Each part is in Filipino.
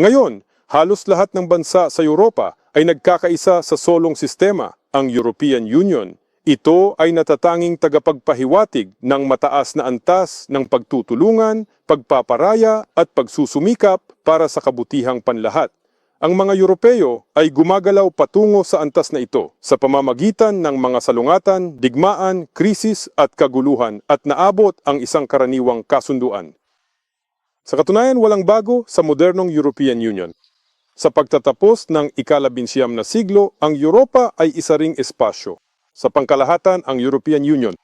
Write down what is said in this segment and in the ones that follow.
Ngayon, halos lahat ng bansa sa Europa ay nagkakaisa sa solong sistema, ang European Union. Ito ay natatanging tagapagpahiwatig ng mataas na antas ng pagtutulungan, pagpaparaya at pagsusumikap para sa kabutihang panlahat. Ang mga Europeo ay gumagalaw patungo sa antas na ito sa pamamagitan ng mga salungatan, digmaan, krisis at kaguluhan at naabot ang isang karaniwang kasunduan. Sa katunayan, walang bago sa modernong European Union. Sa pagtatapos ng ikalabinsyam na siglo, ang Europa ay isa ring espasyo. Sa pangkalahatan, ang European Union.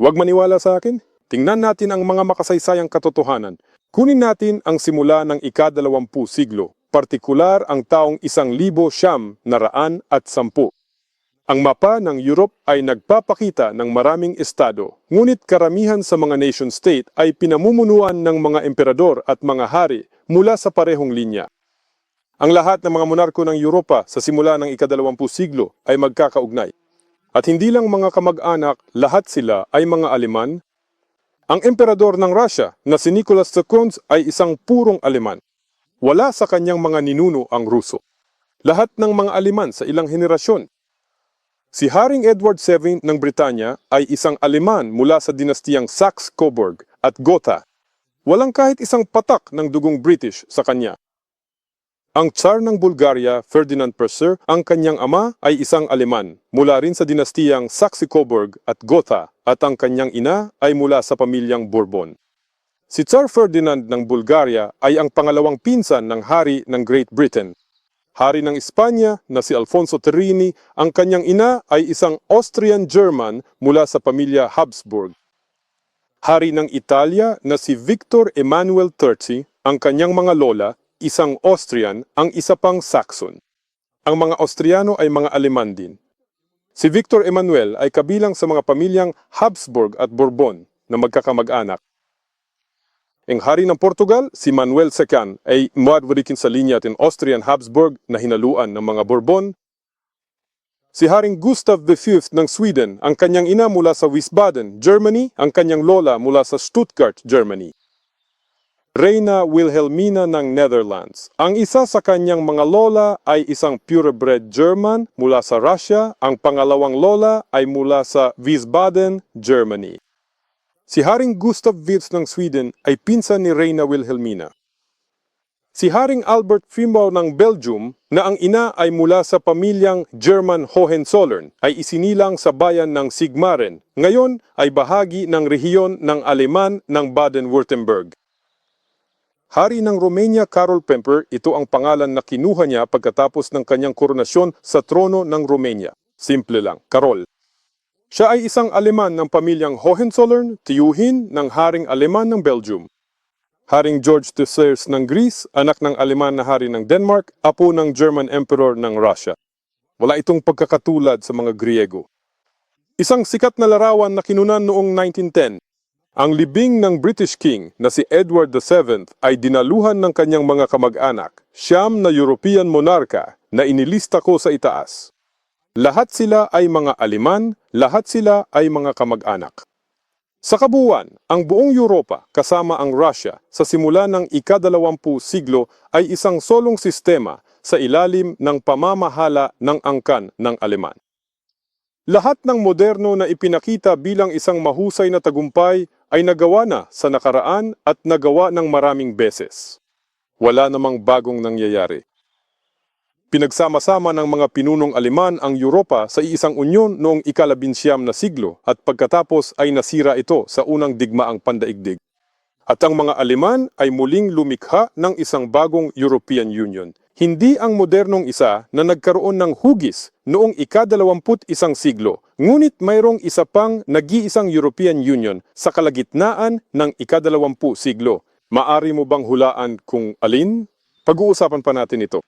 Huwag maniwala sa akin. Tingnan natin ang mga makasaysayang katotohanan. Kunin natin ang simula ng ikadalawampu siglo, partikular ang taong isang libo siyam na raan at sampu. Ang mapa ng Europe ay nagpapakita ng maraming estado, ngunit karamihan sa mga nation-state ay pinamumunuan ng mga emperador at mga hari mula sa parehong linya. Ang lahat ng mga monarko ng Europa sa simula ng ikadalawampu siglo ay magkakaugnay. At hindi lang mga kamag-anak, lahat sila ay mga Aleman. Ang emperador ng Russia na si Nicholas II ay isang purong Aleman. Wala sa kanyang mga ninuno ang Ruso. Lahat ng mga Aleman sa ilang henerasyon. Si Haring Edward VII ng Britanya ay isang Aleman mula sa dinastiyang Saxe-Coburg at Gotha. Walang kahit isang patak ng dugong British sa kanya. Ang Tsar ng Bulgaria, Ferdinand I, ang kanyang ama ay isang Aleman mula rin sa dinastiyang Saxe-Coburg at Gotha at ang kanyang ina ay mula sa pamilyang Bourbon. Si Tsar Ferdinand ng Bulgaria ay ang pangalawang pinsan ng hari ng Great Britain. Hari ng Espanya na si Alfonso Terrini, ang kanyang ina ay isang Austrian-German mula sa pamilya Habsburg. Hari ng Italia na si Victor Emmanuel III, ang kanyang mga lola, isang Austrian, ang isa pang Saxon. Ang mga Austriano ay mga Aleman din. Si Victor Emmanuel ay kabilang sa mga pamilyang Habsburg at Bourbon na magkakamag-anak. Ang hari ng Portugal, si Manuel II, ay muadwarikin sa linya atin Austrian Habsburg na hinaluan ng mga Bourbon. Si Haring Gustav V ng Sweden, ang kanyang ina mula sa Wiesbaden, Germany, ang kanyang lola mula sa Stuttgart, Germany. Reina Wilhelmina ng Netherlands. Ang isa sa kanyang mga lola ay isang purebred German mula sa Russia, ang pangalawang lola ay mula sa Wiesbaden, Germany. Si Haring Gustav V ng Sweden ay pinsan ni Reina Wilhelmina. Si Haring Albert Fimbau ng Belgium na ang ina ay mula sa pamilyang German Hohenzollern ay isinilang sa bayan ng Sigmaren. Ngayon ay bahagi ng rehiyon ng Aleman ng Baden-Württemberg. Hari ng Romania Carol Pemper, ito ang pangalan na kinuha niya pagkatapos ng kanyang koronasyon sa trono ng Romania. Simple lang, Karol. Siya ay isang Aleman ng pamilyang Hohenzollern, tiyuhin ng Haring Aleman ng Belgium. Haring George III ng Greece, anak ng Aleman na hari ng Denmark, apo ng German Emperor ng Russia. Wala itong pagkakatulad sa mga Griego. Isang sikat na larawan na kinunan noong 1910. Ang libing ng British King na si Edward VII ay dinaluhan ng kanyang mga kamag-anak, siyam na European monarka na inilista ko sa itaas. Lahat sila ay mga Aleman, lahat sila ay mga kamag-anak. Sa kabuuan, ang buong Europa kasama ang Russia sa simula ng ikadalawampu siglo ay isang solong sistema sa ilalim ng pamamahala ng angkan ng Aleman. Lahat ng moderno na ipinakita bilang isang mahusay na tagumpay ay nagawa na sa nakaraan at nagawa ng maraming beses. Wala namang bagong nangyayari. Pinagsama-sama ng mga pinunong Aleman ang Europa sa iisang unyon noong ikalabinsyam na siglo at pagkatapos ay nasira ito sa unang digmaang pandaigdig. At ang mga Aleman ay muling lumikha ng isang bagong European Union. Hindi ang modernong isa na nagkaroon ng hugis noong ikadalawamput isang siglo, ngunit mayroong isa pang nag-iisang European Union sa kalagitnaan ng ikadalawampu siglo. Maari mo bang hulaan kung alin? Pag-uusapan pa natin ito.